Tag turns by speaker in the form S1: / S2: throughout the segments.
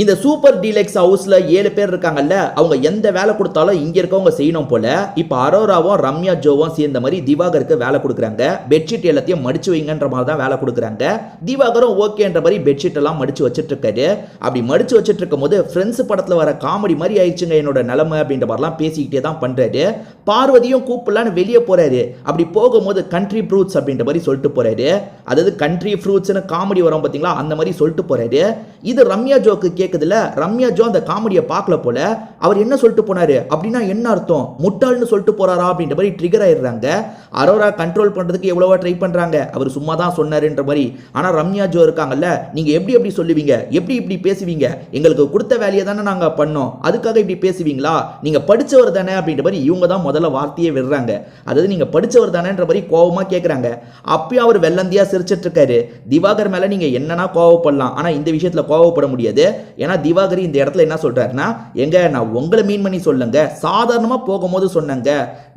S1: இந்த super deluxe ஹவுஸ்ல ஏழு பேர் இருக்காங்கல்ல அவங்க எந்த வேலை கொடுத்தாலும் இங்க இருக்கவங்க செய்யணும் போல இப்ப அரோராவும் ரம்யா ஜோவும் சேர்ந்த மாதிரி திவாகருக்கு வேலை கொடுக்குறாங்க. பெட்ஷீட் எல்லாத்தையும் மடிச்சு வைங்கன்ற மாதிரி தான் வேலை கொடுக்குறாங்க. திவாகரும் ஓகேன்ற மாதிரி பெட்ஷீட் எல்லாம் மடிச்சு வச்சுட்டு இருக்காரு அப்படி மடிச்சு வச்சுட்டு இருக்கும் போது ஃப்ரெண்ட்ஸ் படத்துல வர காமெடி மாதிரி ஆயிடுச்சுங்க என்னோட நிலைமை அப்படின்ற மாதிரிலாம் பேசிக்கிட்டே தான் பண்றாரு. பார்வதியும் கூப்பிடலான்னு வெளியே போறாரு. அப்படி போகும்போது கண்ட்ரி ஃப்ரூட்ஸ் அப்படின்ற மாதிரி சொல்லிட்டு போறாரு. அதாவது கண்ட்ரி ஃப்ரூட்ஸ்னு காமெடி வரும் பார்த்தீங்களா அந்த மாதிரி சொல்லிட்டு போறாரு. இது ரம்யா ஜோக்கு கேட்குதுல ரம்யா ஜோ அந்த காமெடியை பார்க்கல போல அவர் என்ன சொல்லிட்டு போனாரு? அப்படின்னா என்ன அர்த்தம்? முட்டாள்னு சொல்லிட்டு போறாரா அப்படின்ற மாதிரி ட்ரிகர் ஆயிடுறாங்க. அரோரா கண்ட்ரோல் பண்றதுக்கு எவ்வளவா ட்ரை பண்றாங்க. அவர் சும்மா தான் சொன்னாருன்ற மாதிரி. ஆனா ரம்யா ஜோ இருக்காங்கல்ல நீங்க எப்படி எப்படி சொல்லுவீங்க? எப்படி இப்படி பேசுவீங்க? எங்களுக்கு கொடுத்த வேலையை தானே நாங்க பண்ணோம். அதுக்காக இப்படி பேசுவீங்களா? நீங்க படிச்சவர் தானே அப்படின்ற மாதிரி இவங்க தான் முதல்ல வார்த்தையே விடுறாங்க. அதாவது நீங்க படிச்சவர் தானேன்ற மாதிரி கோவமா கேட்குறாங்க அப்பயும் அவர் வெள்ளந்தியா சிரிச்சிட்டு இருக்காரு. திவாகர் மேல நீங்க என்னன்னா கோவப்படலாம். ஆனா இந்த விஷயத்துல கோவப்பட முடியாது. ஏன்னா திவாகரி இந்த இடத்துல என்ன சொல்கிறாருன்னா எங்க நான் உங்களை மீன் பண்ணி சொல்லுங்க. சாதாரணமாக போகும்போது சொன்னேங்க.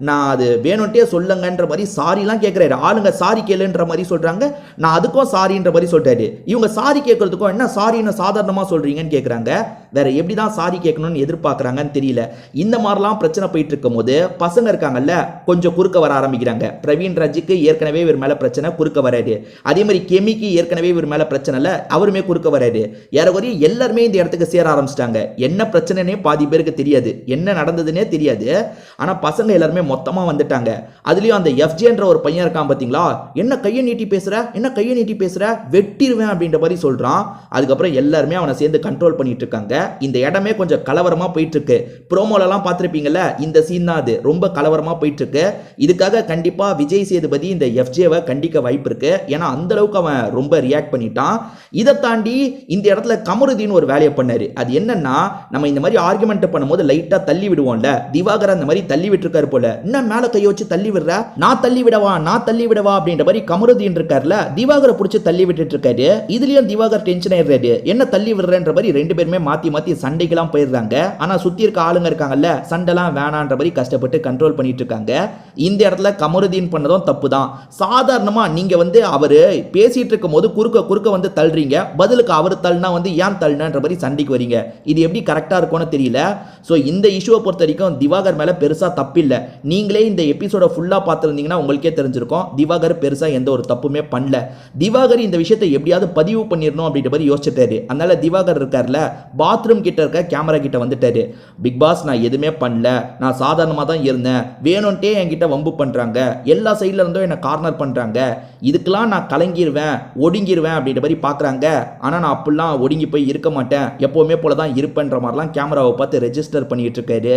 S1: நான் அது வேணும்ட்டே சொல்லுங்கன்ற மாதிரி சாரிலாம் கேட்குறாரு ஆளுங்க சாரி கேளுன்ற மாதிரி சொல்கிறாங்க நான் அதுக்கும் சாரின்ற மாதிரி சொல்கிறாரு இவங்க சாரி கேட்கறதுக்கும் என்ன சாரின்னு சாதாரணமாக சொல்கிறீங்கன்னு கேட்குறாங்க வேற எப்படி தான் சாரி கேட்கணும்னு எதிர்பார்க்குறாங்கன்னு தெரியல. இந்த மாதிரிலாம் பிரச்சனை போயிட்டு இருக்கும்போது பசங்க இருக்காங்கல்ல கொஞ்சம் குறுக்க வர ஆரம்பிக்கிறாங்க. பிரவீன் ராஜுக்கு ஏற்கனவே இவர் மேலே பிரச்சனை குறுக்க வராரு. அதே மாதிரி கெமிக்கு ஏற்கனவே இவர் மேலே பிரச்சனை இல்லை அவருமே குறுக்க வராரு. ஏறக்குறைய எல்லாருமே இந்த இடத்துக்கு சேர ஆரம்பிச்சிட்டாங்க. என்ன பிரச்சனைனே பாதி பேருக்கு தெரியாது. என்ன நடந்ததுன்னே தெரியாது. ஆனா பசங்க எல்லாருமே மொத்தமாக வந்துட்டாங்க. அதுலயும் அந்த எஃப்ஜேன்ற ஒரு பையன் இருக்கான் பார்த்தீங்களா என்ன கையை நீட்டி பேசுற? என்ன கையை நீட்டி பேசுற? வெட்டிடுவேன் அப்படின்ற மாதிரி சொல்றான். அதுக்கப்புறம் எல்லாருமே அவனை சேர்ந்து கண்ட்ரோல் பண்ணிட்டு இருக்காங்க. இந்த இடமே கொஞ்சம் கலவரமா போயிட்டுருக்கு. ப்ரோமோலலாம் பார்த்துருப்பீங்கல்ல? இந்த சீன் தான் அது. ரொம்ப கலவரமா போயிட்டுருக்கு. இதுக்காக கண்டிப்பாக விஜய் சேதுபதி இந்த எஃப்ஜேவை கண்டிக்க வாய்ப்பு இருக்குது ஏன்னா அந்த அளவுக்கு அவன் ரொம்ப ரியாக்ட் பண்ணிட்டான். இதை தாண்டி இந்த இடத்துல கமருதீன் ஒரு வேலையை பண்ணாரு. அது என்னன்னா நம்ம இந்த மாதிரி ஆர்குமெண்ட் பண்ணும்போது லைட்டா தள்ளி விடுவோம்ல. திவாகர் அந்த மாதிரி தள்ளி விட்டுருக்காரு போல. என்ன மேல கையை வச்சு தள்ளி விடுற? நான் தள்ளி விடவா? நான் தள்ளி விடவா? அப்படின்ற மாதிரி கமருதீன் இருக்கார்ல திவாகரை பிடிச்சி தள்ளி விட்டுட்டு இருக்காரு இதுலயும் திவாகர் டென்ஷன் ஆயிடுறாரு. என்ன தள்ளி விடுறன்ற மாதிரி ரெண்டு பேருமே மாத்தி மாத்தி சண்டைக்கெல்லாம் போயிடுறாங்க. ஆனா சுத்தி இருக்க ஆளுங்க இருக்காங்கல்ல சண்டைலாம் வேணான்ற மாதிரி கஷ்டப்பட்டு கண்ட்ரோல் பண்ணிட்டு இருக்காங்க இந்த இடத்துல கமருதீன் பண்ணதும் தப்பு தான் சாதாரணமா நீங்க வந்து அவரு பேசிட்டு இருக்கும் போது குறுக்க குறுக்க வந்து தள்ளுறீங்க. பதிலுக்கு அவர் தள்ளினா வந்து ஏன் தள்ளினான்ற மாதிரி சண்டைக்கு வரீங்க? இது எப்படி கரெக்டாக இருக்கும்னு தெரியல. ஸோ இந்த இஷ்யூவை பொறுத்த வரைக்கும் திவாகர் மேலே பெருசாக தப்பில்லை. நீங்களே இந்த எபிசோட ஃபுல்லாக பார்த்துருந்தீங்கன்னா உங்களுக்கே தெரிஞ்சிருக்கும். திவாகர் பெருசாக எந்த ஒரு தப்புமே பண்ணல. திவாகர் இந்த விஷயத்தை எப்படியாவது பதிவு பண்ணிடணும் அப்படின்ற மாதிரி யோசிச்சிட்டாரு. அதனால திவாகர் இருக்கார்ல பாத்ரூம் கிட்ட இருக்க கேமரா கிட்ட வந்துட்டாரு. பிக் பாஸ் நான் எதுவுமே பண்ணல. நான் சாதாரணமாக தான் இருந்தேன். வேணும்ட்டே என்கிட்ட வம்பு பண்ணுறாங்க எல்லா சைடில் இருந்தும் என்னை கார்னர் பண்ணுறாங்க இதுக்கெல்லாம் நான் கலங்கிடுவேன் ஒடுங்கிருவேன் அப்படின்ற மாதிரி பார்க்குறாங்க. ஆனால் நான் அப்படிலாம் ஒடுங்கி போய் இருக்க மாட்டேன். எப்போவுமே போல தான் இருப்பேன்ற மாதிரிலாம் கேமராவை பார்த்து ரெஜிஸ்டர் பண்ணிட்டு இருக்காரு.